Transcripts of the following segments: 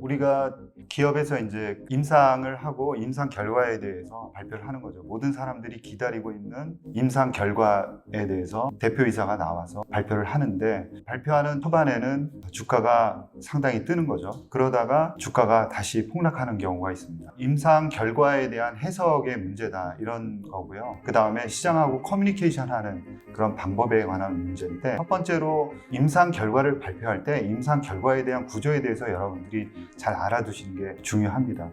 우리가 기업에서 이제 임상을 하고 임상 결과에 대해서 발표를 하는 거죠. 모든 사람들이 기다리고 있는 임상 결과에 대해서 대표이사가 나와서 발표를 하는데 발표하는 초반에는 주가가 상당히 뜨는 거죠. 그러다가 주가가 다시 폭락하는 경우가 있습니다. 임상 결과에 대한 해석의 문제다 이런 거고요. 그 다음에 시장하고 커뮤니케이션 하는 그런 방법에 관한 문제인데 첫 번째로 임상 결과를 발표할 때 임상 결과에 대한 구조에 대해서 여러분들이 잘 알아두시는 게 중요합니다.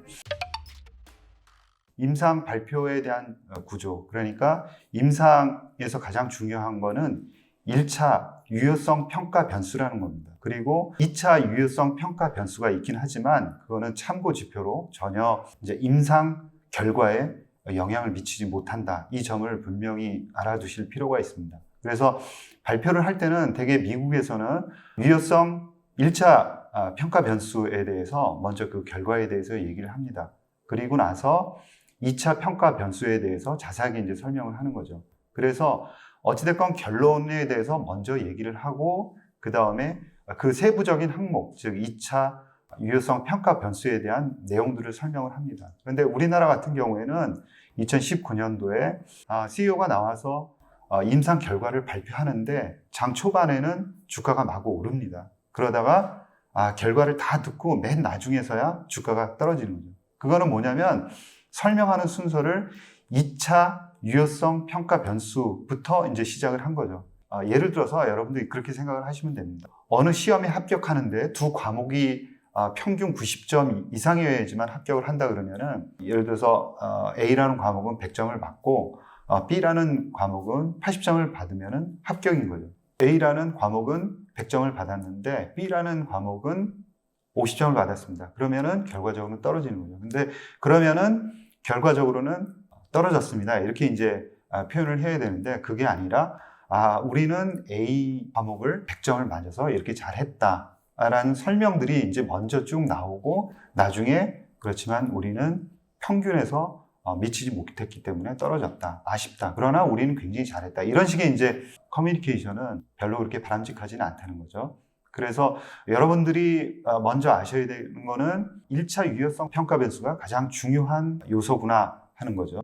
임상 발표에 대한 어, 구조 그러니까 임상에서 가장 중요한 거는 1차 유효성 평가 변수라는 겁니다. 그리고 2차 유효성 평가 변수가 있긴 하지만 그거는 참고 지표로 전혀 이제 임상 결과에 영향을 미치지 못한다. 이 점을 분명히 알아두실 필요가 있습니다. 그래서 발표를 할 때는 대개 미국에서는 유효성 1차 아, 평가 변수에 대해서 먼저 그 결과에 대해서 얘기를 합니다. 그리고 나서 2차 평가 변수에 대해서 자세하게 이제 설명을 하는 거죠. 그래서 어찌됐건 결론에 대해서 먼저 얘기를 하고 그 다음에 그 세부적인 항목, 즉 2차 유효성 평가 변수에 대한 내용들을 설명을 합니다. 그런데 우리나라 같은 경우에는 2019년도에 CEO가 나와서 어, 임상 결과를 발표하는데 장 초반에는 주가가 마구 오릅니다. 그러다가 아, 결과를 다 듣고 맨 나중에서야 주가가 떨어지는 거죠. 그거는 뭐냐면 설명하는 순서를 2차 유효성 평가 변수부터 이제 시작을 한 거죠. 아, 예를 들어서 여러분들이 그렇게 생각을 하시면 됩니다. 어느 시험에 합격하는데 두 과목이 아, 평균 90점 이상이어야지만 합격을 한다 그러면은 예를 들어서 어, A라는 과목은 100점을 받고 어, B라는 과목은 80점을 받으면은 합격인 거죠. A라는 과목은 100점을 받았는데 B라는 과목은 50점을 받았습니다. 그러면은 결과적으로는 떨어지는 거죠. 근데 그러면은 결과적으로는 떨어졌습니다. 이렇게 이제 아, 표현을 해야 되는데 그게 아니라 아, 우리는 A 과목을 100점을 맞아서 이렇게 잘했다. 라는 설명들이 이제 먼저 쭉 나오고 나중에 그렇지만 우리는 평균에서 어, 미치지 못했기 때문에 떨어졌다. 아쉽다. 그러나 우리는 굉장히 잘했다. 이런 식의 이제 커뮤니케이션은 별로 그렇게 바람직하지는 않다는 거죠. 그래서 여러분들이 어, 먼저 아셔야 되는 거는 1차 유효성 평가 변수가 가장 중요한 요소구나 하는 거죠.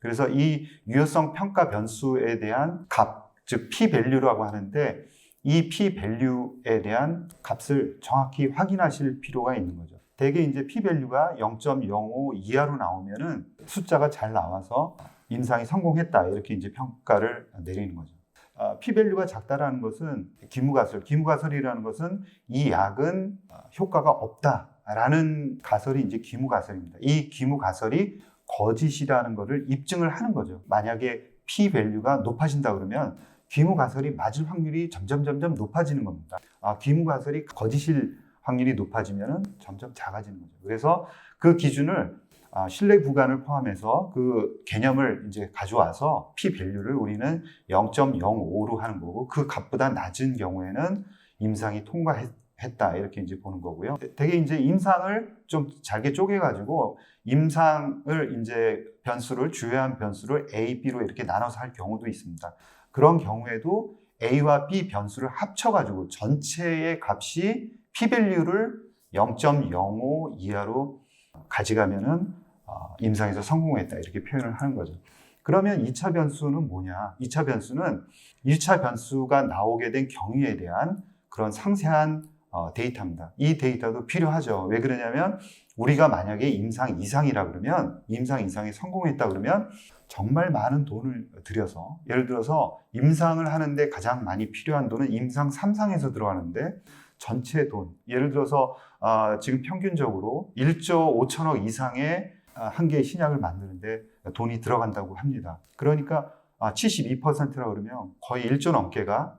그래서 이 유효성 평가 변수에 대한 값, 즉 p-value라고 하는데 이 p-value에 대한 값을 정확히 확인하실 필요가 있는 거죠. 대개 이제 p-value가 0.05 이하로 나오면은 숫자가 잘 나와서 임상이 성공했다 이렇게 이제 평가를 내리는 거죠. 어, p-value가 작다라는 것은 기무가설, 기무가설이라는 것은 이 약은 어, 효과가 없다라는 가설이 이제 기무가설입니다. 이 기무가설이 거짓이라는 것을 입증을 하는 거죠. 만약에 p-value가 높아진다 그러면 귀무가설이 맞을 확률이 점점 점점 높아지는 겁니다. 아, 귀무가설이 거짓일 확률이 높아지면 점점 작아지는 거죠. 그래서 그 기준을 아, 신뢰 구간을 포함해서 그 개념을 이제 가져와서 p 밸류를 우리는 0.05로 하는 거고 그 값보다 낮은 경우에는 임상이 통과했다 이렇게 이제 보는 거고요. 되게 이제 임상을 좀 잘게 쪼개 가지고 임상을 이제 변수를 주요한 변수를 A, B로 이렇게 나눠서 할 경우도 있습니다. 그런 경우에도 A와 B 변수를 합쳐 가지고 전체의 값이 p-value를 0.05 이하로 가져가면은 어, 임상에서 성공했다 이렇게 표현을 하는 거죠. 그러면 2차 변수는 뭐냐? 2차 변수는 1차 변수가 나오게 된 경위에 대한 그런 상세한 어, 데이터입니다. 이 데이터도 필요하죠. 왜 그러냐면 우리가 만약에 임상 이상이라 그러면 임상 이상에 성공했다 그러면 정말 많은 돈을 들여서 예를 들어서 임상을 하는데 가장 많이 필요한 돈은 임상 3상에서 들어가는데 전체 돈 예를 들어서 어, 지금 평균적으로 1조 5천억 이상의 아, 한 개의 신약을 만드는데 돈이 들어간다고 합니다. 그러니까 72%라 그러면 거의 1조 넘게가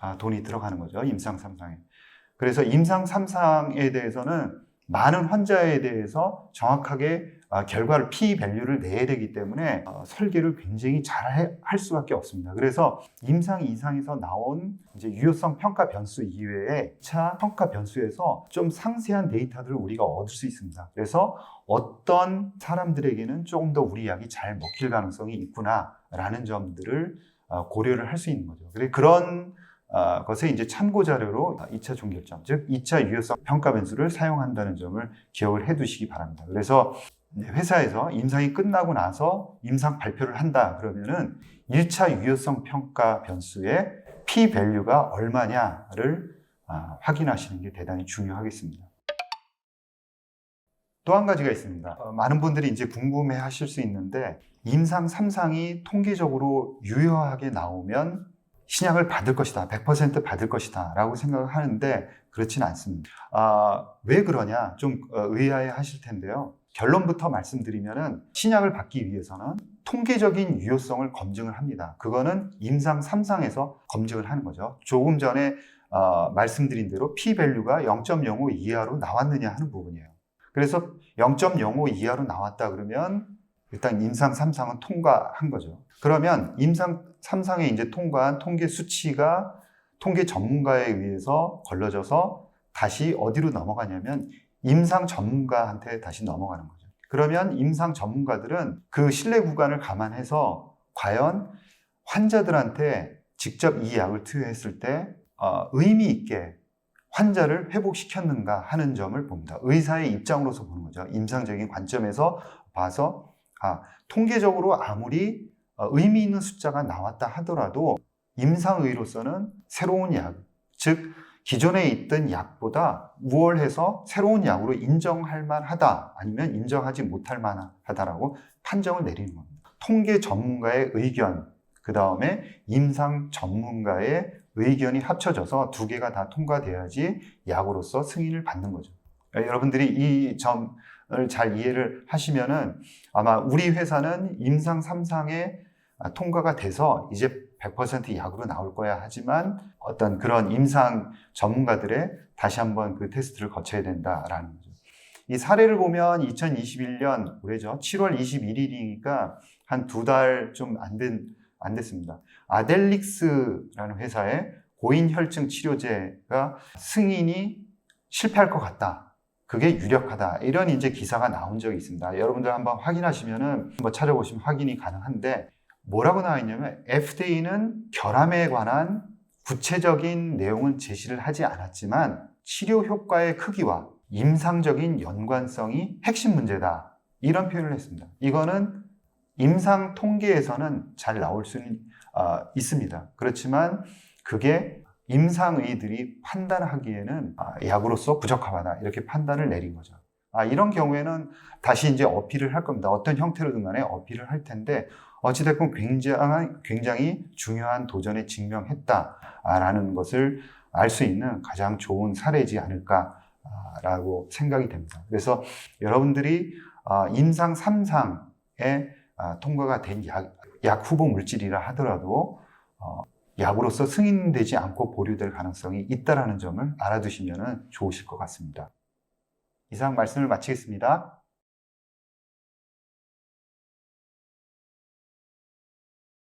아, 돈이 들어가는 거죠. 임상 3상에. 그래서 임상 3상에 대해서는 많은 환자에 대해서 정확하게 아, 결과를 p 밸류를 내야 되기 때문에 어, 설계를 굉장히 잘 할 수밖에 없습니다. 그래서 임상 이상에서 나온 이제 유효성 평가 변수 이외에 차 평가 변수에서 좀 상세한 데이터들을 우리가 얻을 수 있습니다. 그래서 어떤 사람들에게는 조금 더 우리 약이 잘 먹힐 가능성이 있구나라는 점들을 어, 고려를 할 수 있는 거죠. 그래 그런 아, 것에 이제 참고 자료로 2차 종결점, 즉 2차 유효성 평가 변수를 사용한다는 점을 기억을 해 두시기 바랍니다. 그래서 회사에서 임상이 끝나고 나서 임상 발표를 한다 그러면은 1차 유효성 평가 변수의 p 밸류가 얼마냐를 아, 확인하시는 게 대단히 중요하겠습니다. 또 한 가지가 있습니다. 어, 많은 분들이 이제 궁금해 하실 수 있는데 임상 3상이 통계적으로 유효하게 나오면 신약을 받을 것이다. 100% 받을 것이다. 라고 생각을 하는데 그렇진 않습니다. 아, 왜 그러냐? 좀 어, 의아해 하실 텐데요. 결론부터 말씀드리면은 신약을 받기 위해서는 통계적인 유효성을 검증을 합니다. 그거는 임상 3상에서 검증을 하는 거죠. 조금 전에 어, 말씀드린 대로 p-밸류가 0.05 이하로 나왔느냐 하는 부분이에요. 그래서 0.05 이하로 나왔다 그러면 일단 임상 3상은 통과한 거죠. 그러면 임상 3상에 이제 통과한 통계 수치가 통계 전문가에 의해서 걸러져서 다시 어디로 넘어가냐면 임상 전문가한테 다시 넘어가는 거죠. 그러면 임상 전문가들은 그 신뢰 구간을 감안해서 과연 환자들한테 직접 이 약을 투여했을 때 어, 의미 있게 환자를 회복시켰는가 하는 점을 봅니다. 의사의 입장으로서 보는 거죠. 임상적인 관점에서 봐서 아, 통계적으로 아무리 어, 의미 있는 숫자가 나왔다 하더라도 임상의로서는 새로운 약, 즉 기존에 있던 약보다 우월해서 새로운 약으로 인정할 만하다 아니면 인정하지 못할 만하다라고 판정을 내리는 겁니다. 통계 전문가의 의견, 그 다음에 임상 전문가의 의견이 합쳐져서 두 개가 다 통과돼야지 약으로서 승인을 받는 거죠. 그러니까 여러분들이 이 점을 잘 이해를 하시면은 아마 우리 회사는 임상 3상에 통과가 돼서 이제 100% 약으로 나올 거야 하지만 어떤 그런 임상 전문가들의 다시 한번 그 테스트를 거쳐야 된다라는 거죠. 이 사례를 보면 2021년 올해죠. 7월 21일이니까 한 두 달 좀 안 된, 안 됐습니다. 아델릭스라는 회사의 고인 혈증 치료제가 승인이 실패할 것 같다. 그게 유력하다. 이런 이제 기사가 나온 적이 있습니다. 여러분들 한번 확인하시면은 한번 찾아보시면 확인이 가능한데 뭐라고 나와 있냐면 FDA는 결함에 관한 구체적인 내용은 제시를 하지 않았지만 치료 효과의 크기와 임상적인 연관성이 핵심 문제다. 이런 표현을 했습니다. 이거는 임상 통계에서는 잘 나올 수는 어, 있습니다. 그렇지만 그게 임상의들이 판단하기에는 아, 약으로서 부적합하다 이렇게 판단을 내린 거죠. 아, 이런 경우에는 다시 이제 어필을 할 겁니다. 어떤 형태로든 간에 어필을 할 텐데 어찌됐건 굉장히, 굉장히 중요한 도전에 직면했다라는 것을 알 수 있는 가장 좋은 사례지 않을까라고 생각이 됩니다. 그래서 여러분들이 아, 임상 3상에 아, 통과가 된 약, 약 후보 물질이라 하더라도 어, 약으로서 승인되지 않고 보류될 가능성이 있다는 점을 알아두시면 좋으실 것 같습니다. 이상 말씀을 마치겠습니다.